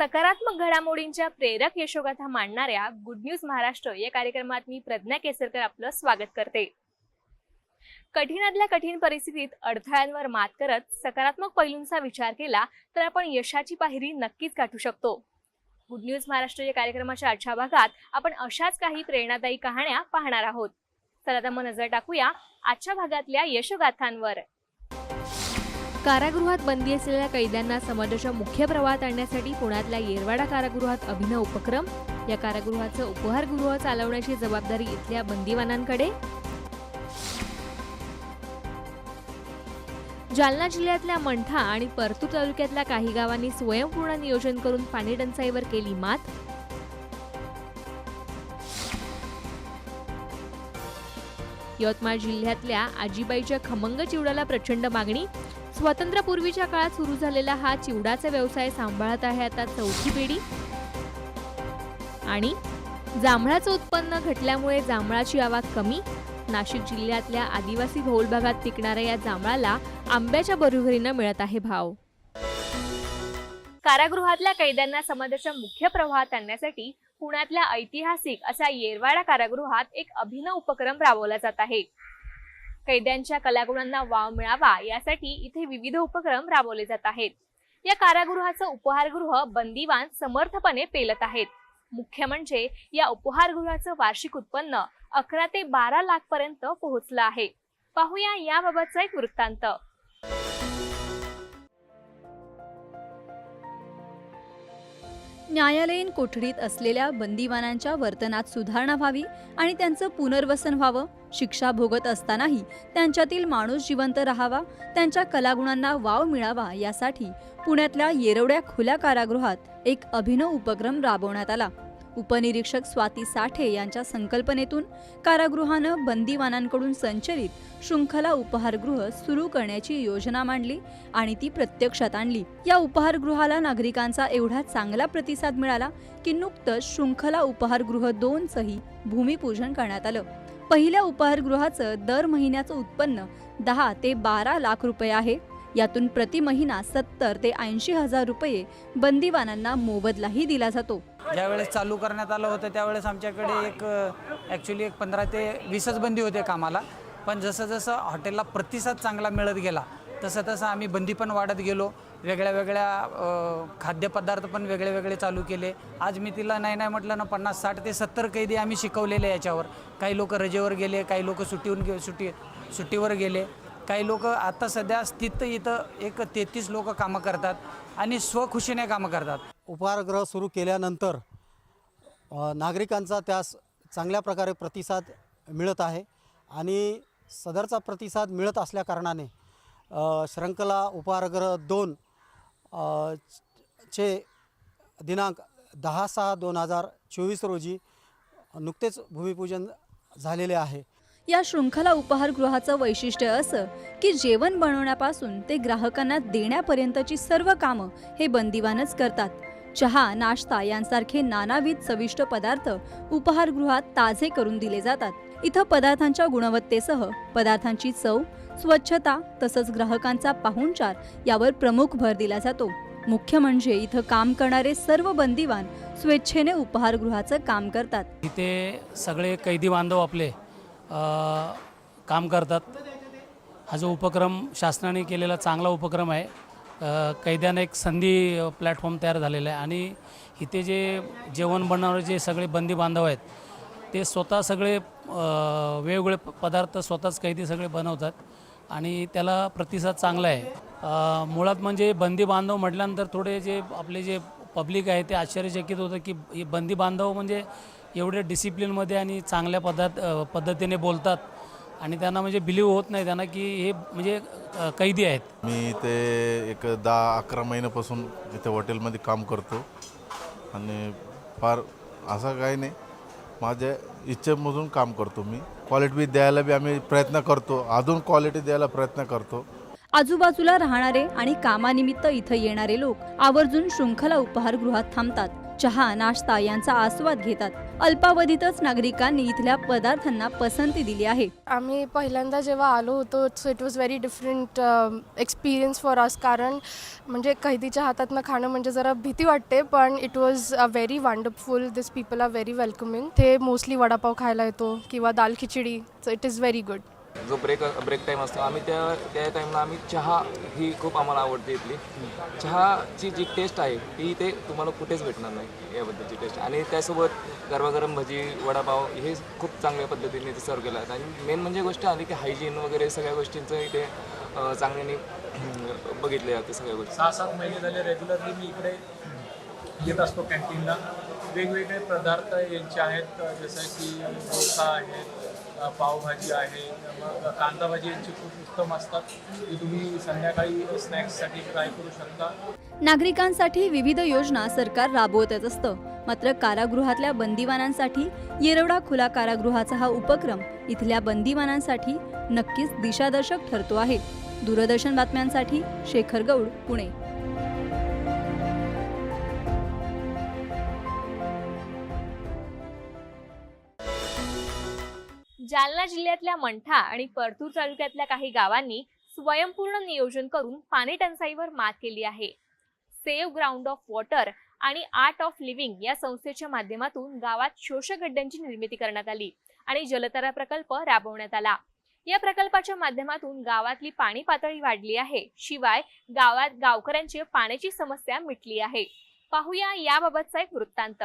सकारात्मक घडामोडींच्या प्रेरक यशोगाथा मांडणाऱ्या गुड न्यूज महाराष्ट्र या कार्यक्रमात मी प्रज्ञा केसरकर आपलं स्वागत करते. कठीणातल्या कठीण परिस्थितीत अडथळ्यांवर मात करत सकारात्मक पैलूंचा विचार केला तर आपण यशाची पायरी नक्कीच गाठू शकतो. गुड न्यूज महाराष्ट्र या कार्यक्रमाच्या आजच्या भागात आपण अशाच काही प्रेरणादायी कहाण्या पाहणार आहोत. तर तर मग नजर टाकूया आजच्या भागातल्या यशोगाथांवर. कारागृहात बंदी असलेल्या कैद्यांना समाजाच्या मुख्य प्रवाहात आणण्यासाठी पुण्यातल्या येरवाडा कारागृहात अभिनव उपक्रम या कारागृहाचं उपहारगृह चालवण्याची जबाबदारी इथल्या बंदीवानांकडे. जालना जिल्ह्यातल्या मंठा आणि परतूर तालुक्यातल्या काही गावांनी स्वयंपूर्ण नियोजन करून पाणी टंचाईवर केली मात. यवतमाळ जिल्ह्यातल्या आजीबाईच्या खमंग चिवड्याला प्रचंड मागणी स्वातंत्र्यापूर्वीच्या काळात सुरू झालेला हा चिवडाचा व्यवसाय सांभाळत आहे आता चौथी पिढी. आणि जांभळाचं उत्पन्न घटल्यामुळे जांभळाची आवक कमी. नाशिक जिल्ह्यातल्या आदिवासी बहुल भागात पिकणाऱ्या या जांभळाला आंब्याच्या बरोबरीनं मिळत आहे भाव. कारागृहातल्या कैद्यांना समाजाच्या मुख्य प्रवाहात आणण्यासाठी पुण्यातल्या ऐतिहासिक असा येरवाडा कारागृहात एक अभिनव उपक्रम राबवला जात आहे. कैद्यांच्या कलागुणांना वाव मिळावा यासाठी इथे विविध उपक्रम राबवले जात आहेत. या कारागृहाचं उपहारगृह बंदीवान समर्थपणे पेलत आहेत. मुख्य म्हणजे या उपहारगृहाचं वार्षिक उत्पन्न अकरा ते बारा लाख पर्यंत पोहोचलं आहे. पाहूया याबाबतचा एक वृत्तांत. न्यायालयीन कोठडीत असलेल्या बंदीवानांच्या वर्तनात सुधारणा व्हावी आणि त्यांचं पुनर्वसन व्हावं शिक्षा भोगत असतानाही त्यांच्यातील माणूस जिवंत राहावा त्यांच्या कलागुणांना वाव मिळावा यासाठी पुण्यातल्या येरवड्या खुल्या कारागृहात एक अभिनव उपक्रम राबवण्यात आला. उपनिरीक्षक स्वाती साठे यांच्या संकल्पनेतून कारागृहानं बंदीवानांकडून संचलित शृंखला उपहारगृह सुरू करण्याची योजना मांडली आणि ती प्रत्यक्षात आणली. या उपहारगृहाला नागरिकांचा एवढा चांगला प्रतिसाद मिळाला की नुकतंच शृंखला उपहारगृह दोनचंही भूमिपूजन करण्यात आलं. पहिल्या उपहारगृहाचं दर महिन्याचं उत्पन्न दहा ते बारा लाख रुपये आहे. यातून प्रति महिना सत्तर ते ऐंशी हजार रुपये बंदीवानांना मोबदलाही दिला जातो. ज्यावेळेस चालू करण्यात आलं होतं त्यावेळेस आमच्याकडे एक ॲक्च्युली एक पंधरा ते वीसच बंदी होते कामाला. पण जसं जसं हॉटेलला प्रतिसाद चांगला मिळत गेला तसं तसं आम्ही बंदी पण वाढत गेलो. वेगळ्या वेगळ्या खाद्यपदार्थ पण वेगळे वेगळे चालू केले. आज मी तिला नाही नाही म्हटलं ना पन्नास साठ ते सत्तर कैदी आम्ही शिकवलेले याच्यावर. काही लोक रजेवर गेले काही लोक सुट्टीहून गे सुट्टी सुट्टीवर गेले. काही लोक आता सध्या स्थित इथं एक तेहतीस लोक कामं करतात आणि स्वखुशीने कामं करतात. उपहारगृह सुरू केल्यानंतर नागरिकांचा त्यास चांगल्या प्रकारे प्रतिसाद मिळत आहे आणि सदरचा प्रतिसाद मिळत असल्याकारणाने श्रंखला श्रृंखला उपहारगृह दोन चे दिनांक दहा सहा दोन हजार चोवीस रोजी नुकतेच भूमिपूजन झालेले आहे. या शृंखला उपहारगृहाचं वैशिष्ट्य असं की जेवण बनवण्यापासून ते ग्राहकांना देण्यापर्यंतची सर्व कामं हे बंदिवानच करतात. चहा नाश्ता यांसारखे नानाविध चविष्ट पदार्थ उपहारगृहात ताजे करून दिले जातात. इथं पदार्थांच्या गुणवत्तेसह पदार्थांची चव स्वच्छता तसंच ग्राहकांचा पाहुणचार यावर प्रमुख भर दिला जातो. मुख्य म्हणजे इथं काम करणारे सर्व बंदीवान स्वेच्छेने उपहारगृहाचं काम करतात. इथे सगळे कैदी बांधव आपले काम करतात. हा जो उपक्रम शासनाने केलेला चांगला उपक्रम आहे. कैद्यांना एक संधी प्लॅटफॉर्म तयार झालेला आहे. आणि इथे जे जेवण बनवणारे जे सगळे बंदी बांधव आहेत ते स्वतः सगळे वेगवेगळे पदार्थ स्वतःच कैदी सगळे बनवतात. आणि त्याला प्रतिसाद चांगला आहे. मुळात म्हणजे बंदी बांधव म्हटल्यानंतर थोडे जे आपले जे पब्लिक आहे ते आश्चर्यचकित होतं की हे बंदी बांधव म्हणजे एवढे डिसिप्लिनमध्ये आणि चांगल्या पद्धत पद्धतीने बोलतात. आणि त्यांना म्हणजे बिलीव्ह होत नाही त्यांना की हे म्हणजे कैदी आहेत. मी इथे एक दहा अकरा महिन्यापासून इथे हॉटेलमध्ये काम करतो. आणि फार असं काही नाही. माझ्या इच्छेमधून काम करतो मी. क्वालिटी बी द्यायला बी आम्ही प्रयत्न करतो. अजून क्वालिटी द्यायला प्रयत्न करतो. आजूबाजूला राहणारे आणि कामानिमित्त इथं येणारे लोक आवर्जून शृंखला उपहारगृहात थांबतात. चहा नाश्ता यांचा आस्वाद घेतात. अल्पावधीतच नागरिकांनी इथल्या पदार्थांना पसंती दिली आहे. आम्ही पहिल्यांदा जेव्हा आलो होतो so it was very different experience for us कारण म्हणजे कैदीच्या हातातनं खाणं म्हणजे जरा भीती वाटते पण it was a very wonderful this people are very welcoming ते मोस्टली वडापाव खायला येतो किंवा दाल खिचडी so it is very good जो ब्रेक ब्रेक टाईम असतो आम्ही त्या त्या टाईमला आम्ही चहा ही खूप आम्हाला आवडते इथली. चहाची जी टेस्ट आहे ती इथे तुम्हाला कुठेच भेटणार नाही याबद्दलची टेस्ट आणि त्यासोबत गरमागरम भजी वडापाव हे खूप चांगल्या पद्धतीने ते सर्व केलं. आणि मेन म्हणजे गोष्ट आली की हायजीन वगैरे सगळ्या गोष्टींचं इथे चांगल्याने बघितले जाते सगळ्या गोष्टी. सहा सात महिने झाले रेग्युलरली मी इकडे येत असतो कॅन्टीनला वेगवेगळे पदार्थ यांचे आहेत जसं की डोसा आहे पावभाजी आहे मग कांदा भाजी यांची खूप उत्तम असतात. ती तुम्ही संध्याकाळी स्नॅक्ससाठी ट्राय करू शकता. नागरिकांसाठी विविध योजना सरकार राबवतच असतं. मात्र कारागृहातल्या बंदिवानांसाठी येरवडा खुला कारागृहाचा हा उपक्रम इथल्या बंदिवानांसाठी नक्कीच दिशादर्शक ठरतो आहे. दूरदर्शन बातम्यांसाठी शेखर गौड पुणे. जालना जिल्ह्यातल्या मंठा आणि परतूर तालुक्यातल्या काही गावांनी स्वयंपूर्ण नियोजन करून पाणी टंचाईवर मात केली आहे. सेव्ह ग्राउंड ऑफ वॉटर आणि आर्ट ऑफ लिव्हिंग या संस्थेच्या माध्यमातून गावात शोषखड्ड्यांची निर्मिती करण्यात आली आणि जलतारा प्रकल्प राबवण्यात आला. या प्रकल्पाच्या माध्यमातून गावातली पाणी पातळी वाढली आहे. शिवाय गावात गावकऱ्यांची पाण्याची समस्या मिटली आहे. पाहूया याबाबतचा एक वृत्तांत.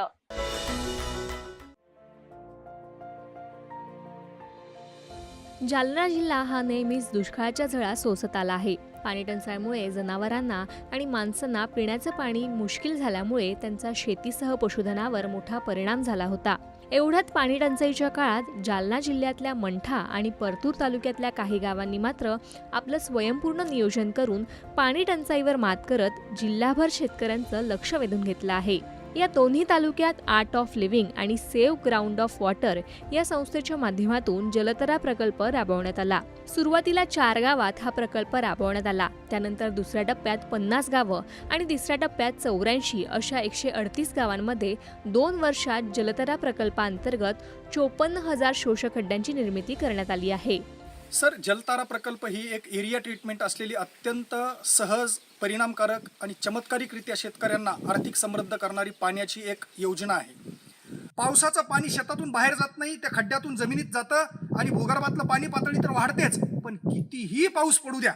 जालना जिल्हा हा नेहमीच दुष्काळाच्या झळा सोसत आला आहे. पाणी टंचाईमुळे जनावरांना आणि माणसांना पिण्याचं पाणी मुश्किल झाल्यामुळे त्यांचा शेतीसह पशुधनावर मोठा परिणाम झाला होता. एवढ्यात पाणी टंचाईच्या काळात जालना जिल्ह्यातल्या मंठा आणि परतूर तालुक्यातल्या काही गावांनी मात्र आपलं स्वयंपूर्ण नियोजन करून पाणी टंचाईवर मात करत जिल्हाभर शेतकऱ्यांचं लक्ष वेधून घेतलं आहे. या दोन्ही तालुक्यात आर्ट ऑफ लिव्हिंग आणि सेव्ह ग्राउंड ऑफ वॉटर या संस्थेच्या माध्यमातून जलतरा प्रकल्प राबवण्यात आला. सुरुवातीला चार गावात हा प्रकल्प राबवण्यात आला. त्यानंतर दुसऱ्या टप्प्यात पन्नास गावं आणि तिसऱ्या टप्प्यात चौऱ्याऐंशी अशा एकशे अडतीस गावांमध्ये दोन वर्षात जलतरा प्रकल्पांतर्गत चोपन्न हजार शोषखड्ड्यांची निर्मिती करण्यात आली आहे. सर जलतारा प्रकल्प ही एक एरिया ट्रीटमेंट असलेली अत्यंत सहज परिणामकारक आणि चमत्कारिकरित्या शेतकऱ्यांना आर्थिक समृद्ध करणारी पाण्याची एक योजना आहे. पावसाचं पाणी शेतातून बाहेर जात नाही त्या खड्ड्यातून जमिनीत जातं आणि भूगर्भातलं पाणी पातळी तर वाढतेच. पण कितीही पाऊस पडू द्या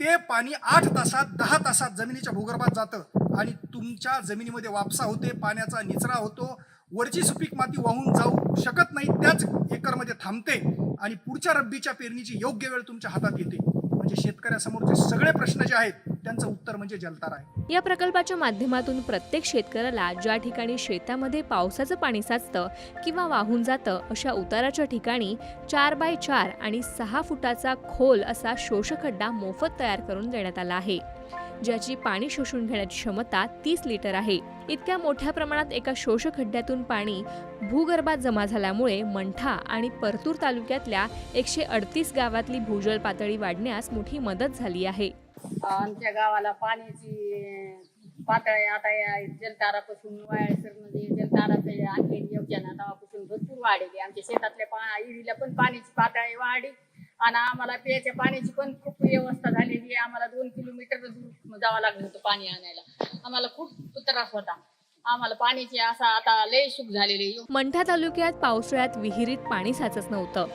ते पाणी आठ तासात दहा तासात जमिनीच्या भूगर्भात जातं आणि तुमच्या जमिनीमध्ये वापसा होते पाण्याचा निचरा होतो वरची सुपीक माती वाहून जाऊ शकत नाही त्याच एकरमध्ये थांबते आणि पुढच्या रब्बीच्या पेरणीची योग्य वेळ तुमच्या हातात येते. म्हणजे शेतकऱ्यासमोरचे सगळे प्रश्न जे आहेत त्यांचं उत्तर म्हणजे जलतार आहे. या प्रकल्पाच्या माध्यमातून प्रत्येक शेतकऱ्याला ज्या ठिकाणी शेतामध्ये पावसाचं पाणी साचतं किंवा वाहून जातं अशा उताराच्या ठिकाणी चार बाय चार आणि सहा फुटाचा खोल असा शोषखड्डा मोफत तयार करून देण्यात आला आहे. ज्याची पाणी शोषून घेण्याची क्षमता तीस लिटर आहे. इतक्या मोठ्या प्रमाणात एका शोषखड्ड्यातून पाणी भूगर्भात जमा झाल्यामुळे मंठा आणि परतूर तालुक्यातल्या एकशे अडतीस गावातली भूजल पातळी वाढण्यास मोठी मदत झाली आहे. आमच्या गावाला पाण्याची पातळी आता या जलतारापासून वाळसरमध्ये आणखी योजना तेव्हापासून भरपूर वाढली. आमच्या शेतातल्या पा इरीला पण पाण्याची पातळी वाढली. आणि आम्हाला प्यायच्या पाण्याची पण खूप व्यवस्था झालेली आहे. आम्हाला दोन किलोमीटर दूर जावं लागलं होतं पाणी आणायला. आम्हाला खूप त्रास होता. आम्हाला पाण्याची असा आता लय सुख झालेली मंठा तालुक्यात पावसाळ्यात विहिरीत पाणी साचत नव्हतं.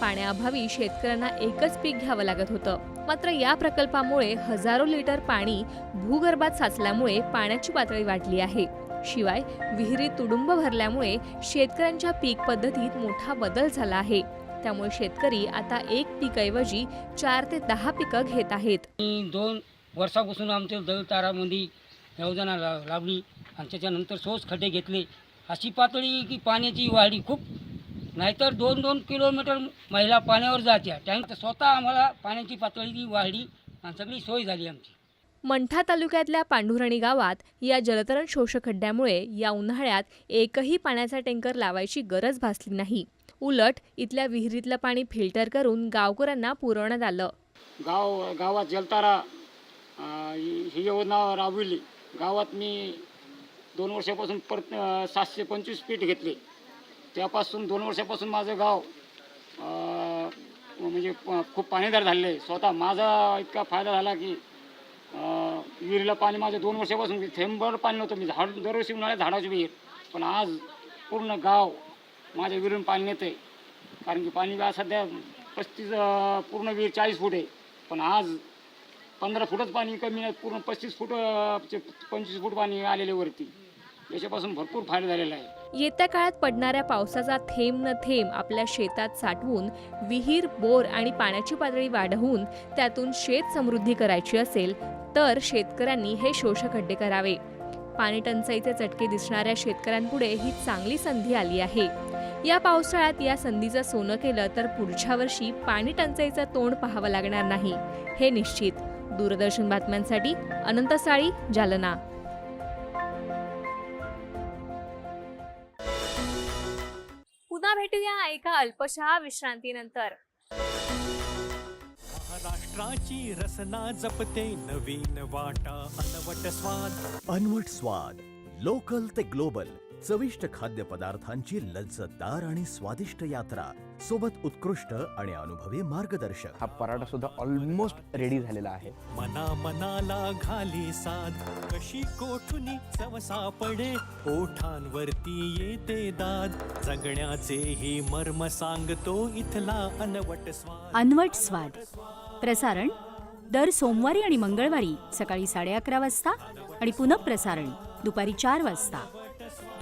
पाण्याअभावी शेतकऱ्यांना एकच पीक घ्यावं लागत होतं. मात्र या प्रकल्पामुळे हजारो लिटर पाणी भूगर्भात साचल्यामुळे पाण्याची पातळी वाढली आहे. शिवाय विहिरीत तुडुंब भरल्यामुळे शेतकऱ्यांच्या पीक पद्धतीत मोठा बदल झाला आहे. त्यामुळे शेतकरी आता एक पीकऐवजी चार ते दहा पिकं घेत आहेत. दोन वर्षापासून आमच्या जलतारामध्ये योजना ला लावली आणि त्याच्यानंतर सोस खड्डे घेतले. अशी पातळी की पाण्याची वाढी खूप. नाहीतर दोन दोन किलोमीटर महिला पाण्यावर जात्या. त्यानंतर स्वतः आम्हाला पाण्याची पातळी वाढली आणि सगळी सोय झाली आमची. मंठा तालुक्यातल्या पांढुरणी गावात या जलतरण शोषखड्ड्यामुळे या उन्हाळ्यात एकही पाण्याचा टँकर लावायची गरज भासली नाही. उलट इथल्या विहिरीतलं पाणी फिल्टर करून गावकऱ्यांना पुरवण्यात आलं. गाव गावात जलतारा ही योजना राबविली. गावात मी दोन वर्षापासून परत सातशे पंचवीस पीठ घेतले. त्यापासून दोन वर्षापासून माझं गाव म्हणजे प- खूप पाणीदार झालेलं आहे. स्वतः माझा इतका फायदा झाला की विहिरीला पाणी माझं दोन वर्षापासून थेंबर पाणी नव्हतं. मी झाड दरवर्षी उन्हाळ्यात झाडाची विहीर. पण आज पूर्ण गाव माझ्या विहिरीतून पाणी येतं आहे कारण की पाणी सध्या पस्तीस पूर्ण विहीर चाळीस फूट आहे. पण आज पंधरा फुटच पाणी कमी आहे पूर्ण पस्तीस फूट पंचवीस फूट पाणी आलेले वरती. याच्यापासून भरपूर फायदा झालेला आहे. येत्या काळात पडणाऱ्या पावसाचा थेंब न थेंब आपल्या शेतात साठवून विहीर बोर आणि पाण्याची पातळी वाढवून त्यातून शेत समृद्धी करायची असेल तर शेतकऱ्यांनी हे शोषखड्डे करावे. पाणी टंचाईचे चटके दिसणाऱ्या शेतकऱ्यांपुढे ही चांगली संधी आली आहे. या पावसाळ्यात या संधीचं सोनं केलं तर पुढच्या वर्षी पाणी टंचाईचं तोंड पाहावं लागणार नाही. हे निश्चित. दूरदर्शन बातम्यांसाठी अनंत साळी जालना. पुन्हा भेटूया एका अल्पशा विश्रांतीनंतर. महाराष्ट्राची रसना जपते नवीन वाटा अनवट स्वाद. अनवट स्वाद. लोकल ते ग्लोबल. चविष्ट खाद्यपदार्थांची लज्जतदार आणि स्वादिष्ट यात्रा. सोबत उत्कृष्ट आणि अनुभवी मार्गदर्शक. हा पराठा सुद्धा ऑलमोस्ट रेडी झालेला आहे. मना मनाला घाली साध. कशी कोठुनी चव सापडे? ओठांवरती येते दाद. जगण्याचे ही मर्म सांगतो इथला अनवट स्वाद. अनवट स्वाद. प्रसारण दर सोमवारी आणि मंगळवारी सकाळी साडे अकरा वाजता आणि पुनःप्रसारण दुपारी चार वाजता.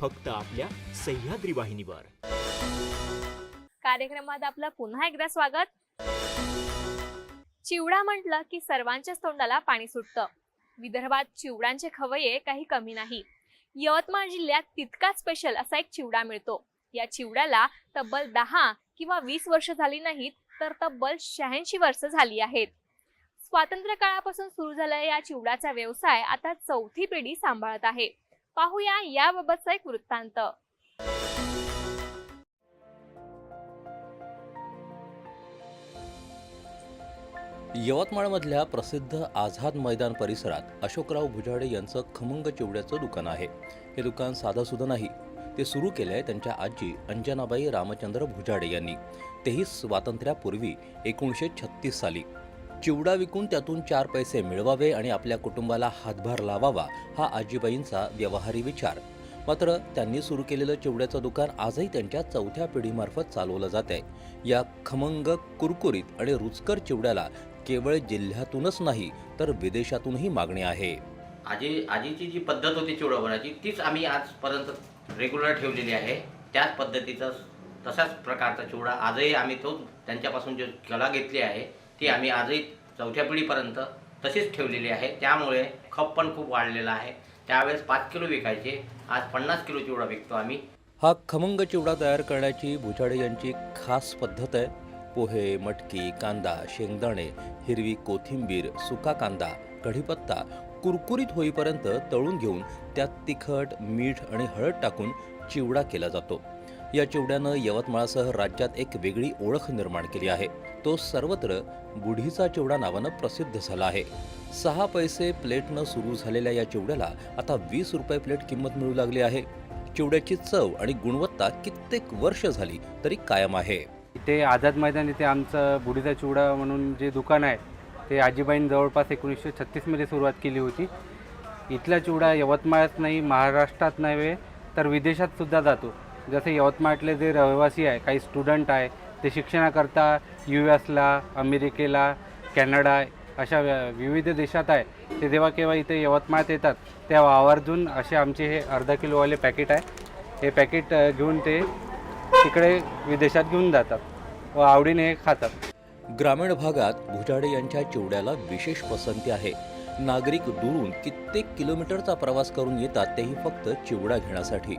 फक्त आपल्या सह्याद्री वाहिनीवर. कार्यक्रमात आपलं पुन्हा एकदा स्वागत. चिवडा म्हटलं की सर्वांच्याच तोंडाला पाणी सुटतं. विदर्भात चिवडांचे खवये काही कमी नाही. यवतमाळ जिल्ह्यात तितकाच स्पेशल असा एक चिवडा मिळतो. या चिवड्याला तब्बल दहा किंवा वीस वर्ष झाली नाहीत तर तब्बल शहाऐंशी वर्ष झाली आहेत. स्वातंत्र्य काळापासून सुरू झालेला या चिवड्याचा व्यवसाय आता चौथी पिढी सांभाळत आहे. पाहूया याबाबतचा एक वृत्तांत. यवतमाळमधल्या प्रसिद्ध आझाद मैदान परिसरात अशोकराव भुजाडे यांचं खमंग चिवड्याचं दुकान आहे. हे दुकान साधंसुधं नाही. ते सुरू केलं आहे त्यांच्या आजी अंजनाबाई रामचंद्र भुजाडे यांनी. तेही स्वातंत्र्यापूर्वी एकोणीसशे छत्तीस साली. चिवडा विकून त्यातून चार पैसे मिळवावे आणि आपल्या कुटुंबाला हातभार लावावा हा आजीबाईंचा व्यवहारी विचार. मात्र त्यांनी सुरू केलेलं चिवड्याचं दुकान आजही त्यांच्या चौथ्या पिढीमार्फत चालवलं जात. आहे या खमंग कुरकुरीत आणि रुचकर चिवड्याला केवळ जिल्ह्यातूनच नाही तर विदेशातूनही मागणी आहे. आजी आजीची जी पद्धत होती चिवडा बनवायची तीच आम्ही आजपर्यंत रेग्युलर ठेवलेली आहे. त्याच पद्धतीचा तसाच प्रकारचा चिवडा आजही आम्ही तो त्यांच्यापासून जो कला घेतली आहे ती आम्ही आजही चौथ्या पिढीपर्यंत तशीच ठेवलेली आहे. त्यामुळे खप पण खूप वाढलेला आहे. त्यावेळेस पाच किलो विकायचे आज पन्नास किलो चिवडा विकतो आम्ही. हा खमंग चिवडा तयार करण्याची भुजाडे यांची खास पद्धत आहे. पोहे मटकी कांदा शेंगदाणे हिरवी कोथिंबीर सुका कांदा कढीपत्ता कुरकुरीत होईपर्यंत तळून घेऊन त्यात तिखट मीठ आणि हळद टाकून चिवडा केला जातो. या चिवड्यानं यवतमाळासह राज्यात एक वेगळी ओळख निर्माण केली आहे. तो सर्वत्र बुढीचा चिवडा नावानं प्रसिद्ध झाला आहे. सहा पैसे प्लेटनं सुरू झालेल्या या चिवड्याला आता वीस रुपये प्लेट किंमत मिळू लागली आहे. चिवड्याची चव आणि गुणवत्ता कित्येक वर्ष झाली तरी कायम आहे. इथे आझाद मैदान इथे आमचं बुढीचा चिवडा म्हणून जे दुकान आहे ते आजीबाईंनी जवळपास एकोणीसशे छत्तीसमध्ये सुरुवात केली होती. इथला चिवडा यवतमाळात नाही महाराष्ट्रात नव्हे तर विदेशातसुद्धा जातो. जसे यवतमाळतले जे रहिवासी आहे काही स्टुडंट आहे ते शिक्षणाकरता यू एसला अमेरिकेला कॅनडा अशा विविध देशात आहे. ते जेव्हा केव्हा इथे यवतमाळात येतात तेव्हा आवर्जून असे आमचे हे अर्धा किलोवाले पॅकेट आहे. हे पॅकेट घेऊन ते तिकडे विदेशात घेऊन जातात व आवडीने हे खातात. ग्रामीण भागात भुजाडे यांच्या चिवड्याला विशेष पसंती आहे. नागरिक दुरून कित्येक किलोमीटरचा प्रवास करून येतात तेही फक्त चिवडा घेण्यासाठी.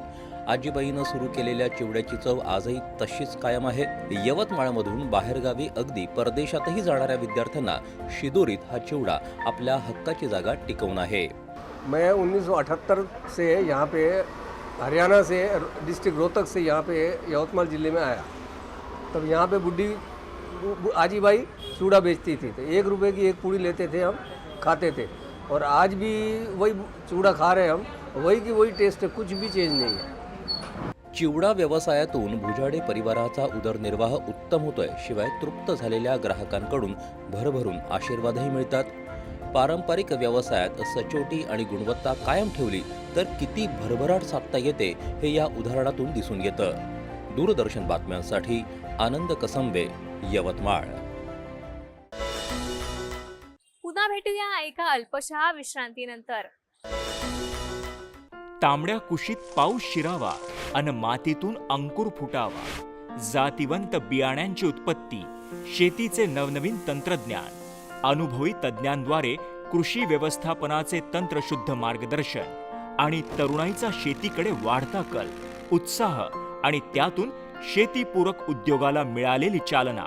आजीबाईनं सुरू केलेल्या चिवड्याची चव आजही तशीच कायम आहे. यवतमाळमधून बाहेरगावी अगदी परदेशातही जाणाऱ्या विद्यार्थ्यांना शिदोरीत हा चिवडा आपल्या हक्काची जागा टिकवून आहे. मैं 1978 से यहाँ पे हरियाणा से डिस्ट्रिक्ट रोहतक से यहाँ पे यवतमाल ज़िले में आया। तब यहाँ पे बुढ़ी आजीबाई चूड़ा बेचती थी। तो एक रुपए की एक पूड़ी लेते थे हम खाते थे। और आज भी वही चूड़ा खा रहे हैं हम। वही की वही टेस्ट है कुछ भी चेंज नहीं है। चिवडा व्यवसायातून भुजाडे परिवाराचा उदरनिर्वाह उत्तम होतोय शिवाय तृप्त झालेल्या ग्राहकांकडून भरभरून आशीर्वादही मिळतात. पारंपरिक व्यवसायात सचोटी आणि गुणवत्ता कायम ठेवली तर किती भरभराट साधता येते हे या उदाहरणातून दिसून येतं. दूरदर्शन बातम्यांसाठी आनंद कसंबे यवतमाळ. पुन्हा भेटूया एका अल्पशा विश्रांतीनंतर. तांबड्या कुशीत पाऊस शिरावा अन मातीतून अंकुर फुटावा. जातिवंत बियाण्यांची उत्पत्ती शेतीचे नवनवीन तंत्रज्ञान अनुभवी तज्ज्ञांद्वारे कृषी व्यवस्थापनाचे तंत्रशुद्ध मार्गदर्शन आणि तरुणाईचा शेतीकडे वाढता कल उत्साह आणि त्यातून शेतीपूरक उद्योगाला मिळालेली चालना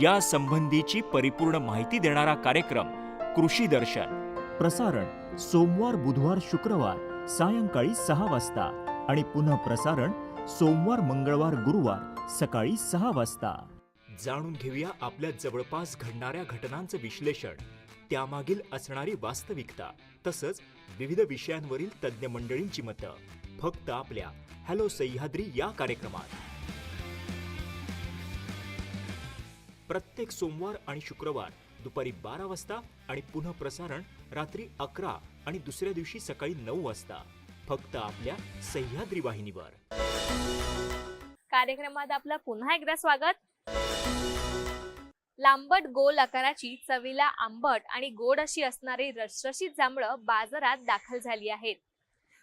या संबंधीची परिपूर्ण माहिती देणारा कार्यक्रम कृषी दर्शन. प्रसारण सोमवार बुधवार शुक्रवार सायंकाळी सहा वाजता आणि पुन्हा प्रसारण सोमवार मंगळवार गुरुवार सकाळी सहा वाजता. जाणून घेऊया आपल्या जवळपास घडणाऱ्या घटनांचं विश्लेषण. त्यामागील असणारी वास्तविकता तसंच विविध विषयांवरील तज्ज्ञ मंडळींची मतं. फक्त आपल्या हॅलो सह्याद्री या कार्यक्रमात. प्रत्येक सोमवार आणि शुक्रवार दुपारी बारा वाजता आणि पुन्हा प्रसारण रात्री अकरा आणि दुसऱ्या दिवशी सकाळी नऊ वाजता. फक्त आपल्या सह्याद्री वाहिनीवर. कार्यक्रमात आपलं पुन्हा एकदा स्वागत. लांबट गोल आकाराची चवीला आंबट आणि गोड अशी असणारी रसरशीत जांभळं बाजारात दाखल झाली आहेत.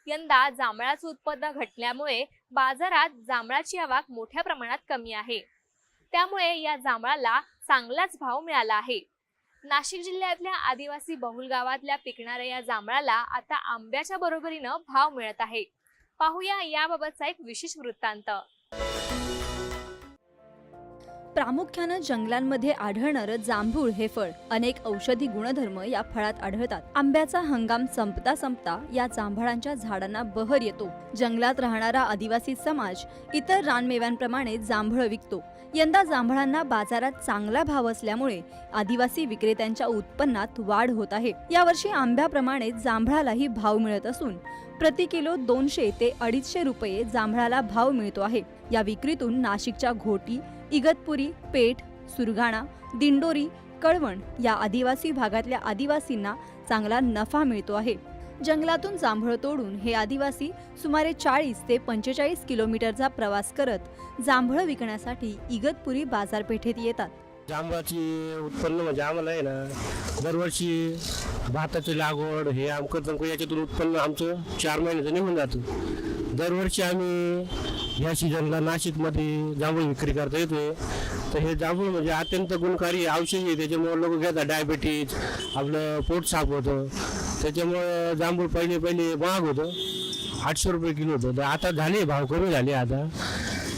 यंदा जांभळाचं उत्पन्न घटल्यामुळे बाजारात जांभळाची आवक मोठ्या प्रमाणात कमी आहे. त्यामुळे या जांभळाला चांगलाच भाव मिळाला आहे. नाशिक जिल्ह्यातल्या आदिवासी बहुल गावातल्या पिकणाऱ्या या जांभळाला आता आंब्याच्या बरोबरीनं भाव मिळत आहे. पाहूया याबाबतचा एक विशेष वृत्तांत. प्रामुख्यानं जंगलांमध्ये आढळणारं जांभूळ हे फळ. अनेक औषधी गुणधर्म या फळात आढळतात. आंब्याचा हंगाम संपता संपता या जांभळांच्या झाडांना बहर येतो. जंगलात राहणारा आदिवासी समाज इतर रानमेव्यांप्रमाणे जांभळं विकतो. यंदा जांभळांना बाजारात चांगला भाव असल्यामुळे आदिवासी विक्रेत्यांच्या उत्पन्नात वाढ होत आहे. यावर्षी आंब्याप्रमाणे जांभळालाही भाव मिळत असून प्रति किलो दोनशे ते अडीचशे रुपये जांभळाला भाव मिळतो आहे. या विक्रीतून नाशिकच्या घोटी इगतपुरी पेठ सुरगाणा दिंडोरी कळवण या आदिवासी भागातल्या आदिवासींना चांगला नफा मिळतो आहे. जंगलातून जांभळं तोडून हे आदिवासी सुमारे चाळीस ते पंचेचाळीस किलोमीटरचा प्रवास करत जांभळं विकण्यासाठी इगतपुरी बाजारपेठेत येतात. जांभळाची उत्पन्न म्हणजे आम्हाला आहे ना दरवर्षी भाताची लागवड हे आमकं याच्यातून उत्पन्न आमचं चार महिन्याचं निघून जातं. दरवर्षी आम्ही या सीझनला नाशिकमध्ये जांभूळ विक्री करता येतो तर हे जांभूळ म्हणजे अत्यंत गुणकारी औषधी आहे. त्याच्यामुळे लोक घेतात डायबिटीज आपलं पोट साफ होतं. त्याच्यामुळं जांभूळ पहिले पहिले महाग होतं. आठशे रुपये किलो होतं. तर आता झाले भाव कमी झाले आता.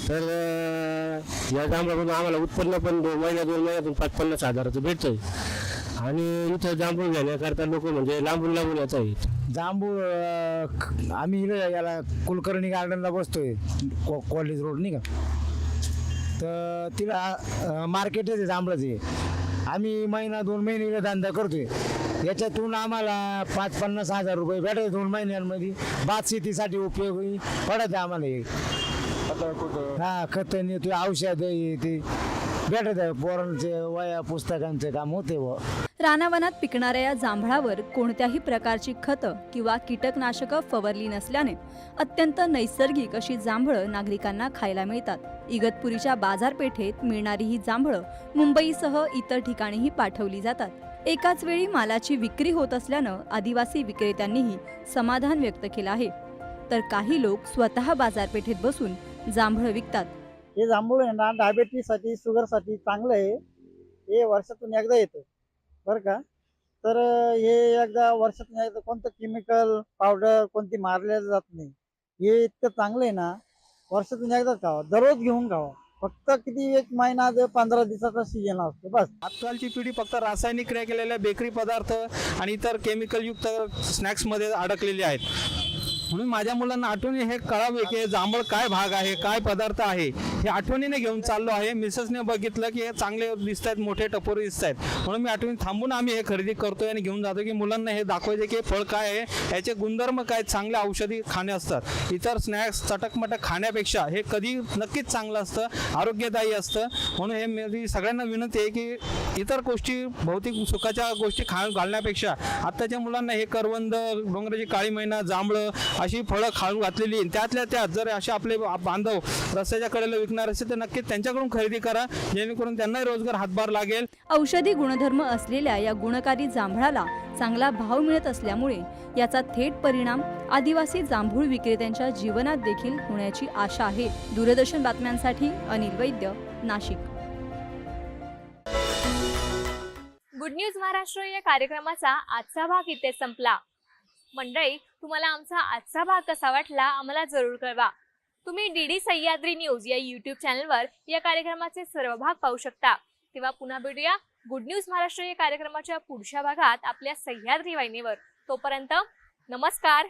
तर या जांभळामधून आम्हाला उत्पन्न पण दोन महिन्या दोन महिन्यातून पाच पन्नास हजाराचं भेटतंय. आणि इथं जांभूळ घेण्याकरता लोक म्हणजे लांबून लांबून येत आहेत. जांभूळ अं, आम्ही इकडे याला कुलकर्णी गार्डनला बसतोय कॉ कॉलेज रोड नाही का? तर तिला मार्केटच आहे जांभळाचं. आहे आम्ही महिना दोन महिने इकडे धंदा करतोय. याच्यातून आम्हाला पाच पन्नास हजार रुपये भेटत दोन महिन्यांमध्ये. भात शेतीसाठी उपयोगी पडत आहे आम्हाला हे. हा खत नेतोय औषध हे ते. भेटत आहे. पोरांचे वया पुस्तकांचे काम होते व रानावनात पिकणाऱ्या या जांभळावर कोणत्याही प्रकारची खतं किंवा कीटकनाशकं फवारली नसल्याने अत्यंत नैसर्गिक अशी जांभळं नागरिकांना खायला मिळतात. इगतपुरीच्या बाजारपेठेत मिळणारी ही जांभळं मुंबईसह इतर ठिकाणीही पाठवली जातात. एकाच वेळी मालाची विक्री होत असल्यानं आदिवासी विक्रेत्यांनीही समाधान व्यक्त केलं आहे. तर काही लोक स्वतः बाजारपेठेत बसून जांभळं विकतात. हे जांभूळ आहे ना डायबेटीससाठी शुगरसाठी चांगलं आहे. हे वर्षातून एकदा येतं. बरं का? तर हे एकदा वर्षातून एकदा कोणतं केमिकल पावडर कोणती मारल्या जात नाही. हे इतकं चांगलं आहे ना वर्षातून एकदाच खावं. दररोज घेऊन खावं. फक्त किती एक महिना पंधरा दिवसाचा सीजन असतो बस. आजकालची पिढी फक्त रासायनिक क्रिया केलेल्या बेकरी पदार्थ आणि इतर केमिकलयुक्त स्नॅक्समध्ये अडकलेली आहेत. म्हणून माझ्या मुलांना आठवणी हे कळावे की हे जांभळ काय भाग आहे काय पदार्थ आहे? हे आठवणीने घेऊन चाललो आहे. मिसेसने बघितलं की हे चांगले दिसत आहेत मोठे टपोरे दिसत आहेत म्हणून मी आठवणी थांबून आम्ही हे खरेदी करतोय आणि घेऊन जातो की मुलांना हे दाखवायचे की फळ काय आहे याचे गुणधर्म काय चांगले औषधी खाणे असतात. इतर स्नॅक्स चटकमटक खाण्यापेक्षा हे कधी नक्कीच चांगलं असतं आरोग्यदायी असतं. म्हणून हे मी सगळ्यांना विनंती आहे की इतर गोष्टी भौतिक सुखाच्या गोष्टी खा घालण्यापेक्षा आत्ताच्या मुलांना हे करवंद डोंगराची काळी मैना जांभळं अशी फळं खाळून घातलेली त्यातल्या त्यात जर असे आपले बांधव रस्त्याच्या कडेला विकणार असेल तर नक्कीच त्यांच्याकडून खरेदी करा जेणेकरून त्यांना रोजगार हातभार लागेल. औषधी गुणधर्म असलेल्या या गुणकारी जांभळाला चांगला भाव मिळत असल्यामुळे याचा थेट परिणाम आदिवासी जांभूळ विक्रेत्यांच्या जीवनात देखील होण्याची आशा आहे. दूरदर्शन बातम्यांसाठी अनिल वैद्य नाशिक. गुड न्यूज महाराष्ट्र या कार्यक्रमाचा आजचा भाग इथे संपला. मंडळी तुम्हाला आमचा आजचा भाग कसा वाटला आम्हाला जरूर कळवा. तुम्ही डी डी सह्याद्री न्यूज या युट्यूब चॅनलवर या कार्यक्रमाचे सर्व भाग पाहू शकता. तेव्हा पुन्हा भेटूया गुड न्यूज महाराष्ट्र या कार्यक्रमाच्या पुढच्या भागात आपल्या सह्याद्री वाहिनीवर. तोपर्यंत नमस्कार.